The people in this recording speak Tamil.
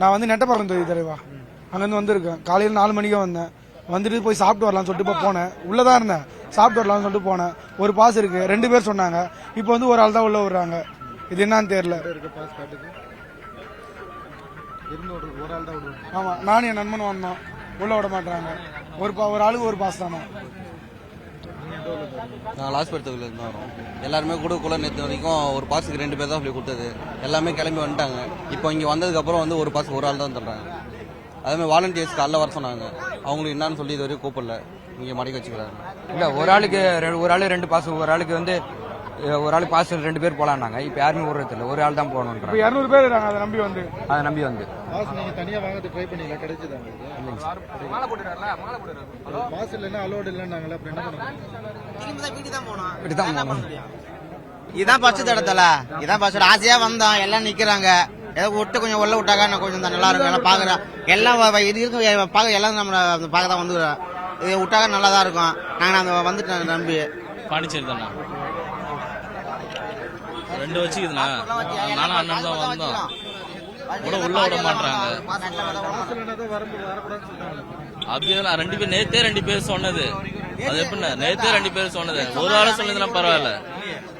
நான் வந்து நெட்டப்பாக்கம் தொகுதி தலைவா. அங்கேருந்து வந்திருக்கேன். காலையில் நாலு மணிக்கே வந்தேன். வந்துட்டு போய் சாப்பிட்டு வரலாம்னு சொல்லிட்டு இப்போ போனேன். உள்ளே தான் இருந்தேன். சாப்பிட்டு வரலாம்னு சொல்லிட்டு போனேன். ஒரு பாஸ் இருக்கு. ரெண்டு பேர் சொன்னாங்க. இப்போ வந்து ஒரு ஆள் தான் உள்ள விடுறாங்க இது என்னன்னு தெரியல. ஆமாம் நானும் என் நண்பனும் வந்தோம். உள்ள விட மாட்டாங்க ஒரு பா ஒரு ஆளுக்கு ஒரு பாஸ் தானே. நாங்கள் லாஸ்பேட்டத்தில் இருந்து வரோம். எல்லாருமே கொடுக்கக்குள்ள நேற்று வரைக்கும் ஒரு பாஸுக்கு ரெண்டு பேர் தான் சொல்லி கொடுத்தது. எல்லாமே கிளம்பி வந்துட்டாங்க. இப்போ இங்கே வந்ததுக்கப்புறம் வந்து ஒரு பாஸ் ஒரு ஆள் தான் தர்றாங்க. அதேமாதிரி வாலண்டியர்ஸ் காலைல வர சொன்னாங்க. அவங்களுக்கு என்னன்னு சொல்லி இது வரைக்கும் கூப்பிடல. இங்கே மடக்கி வச்சுக்கிறாங்க. இல்லை ஒரு ஆளுக்கு ஒரு ஆளு ரெண்டு பாஸ் ஒரு ஆளுக்கு வந்து ஒரு ஆளுக்கு பாஸ் ரெண்டு பேர் போலாம்னாங்க. இப்ப யாருமே விடுறது இல்ல ஒரு ஆள் தான் இப்போ போகணுன்றாங்க இரநூறு பேர் இருக்காங்க அதை நம்பி வந்து. அதை நம்பி வந்து. பாஸ் நீங்க தனியா வாங்கிறது ட்ரை பண்ணீங்களா? கிடைச்சதா உங்களுக்கு? பாஸ் இல்லைன்னா அலோடு இல்லைன்னாங்களே? அப்புறம் என்ன பண்ணுங்க? இப்படிதான் போகணும். இதான் பச்சை தடத்தல. இதான் பச்சை ஆசையா வந்தோம். எல்லாம் நிக்கிறாங்க. ஏதோ விட்டு கொஞ்சம் உள்ள இன்னும் கொஞ்சம் நல்லா இருக்கும். எல்லாம் பாக்குறேன் எல்லாம் இது இருக்கு. பார்க்க எல்லாம் நம்ம பார்க்க தான் வந்து இது விட்டாக்க நல்லா தான் இருக்கும். நாங்க அந்த வந்துட்டோம் நம்பி. பாண்டிச்சேரி தானே? ரெண்டு வச்சுக்குதுண்ணா நானும் அண்ணன் தான் வந்தோம். கூட உள்ள விட மாட்டாங்க பாஸ் அப்படியே நான் ரெண்டு பேர் நேத்தே ரெண்டு பேர் சொன்னது. அது எப்படின்னா நேத்தே ரெண்டு பேர் சொன்னது. ஒரு ஆளை சொன்னதுன்னா பரவாயில்ல.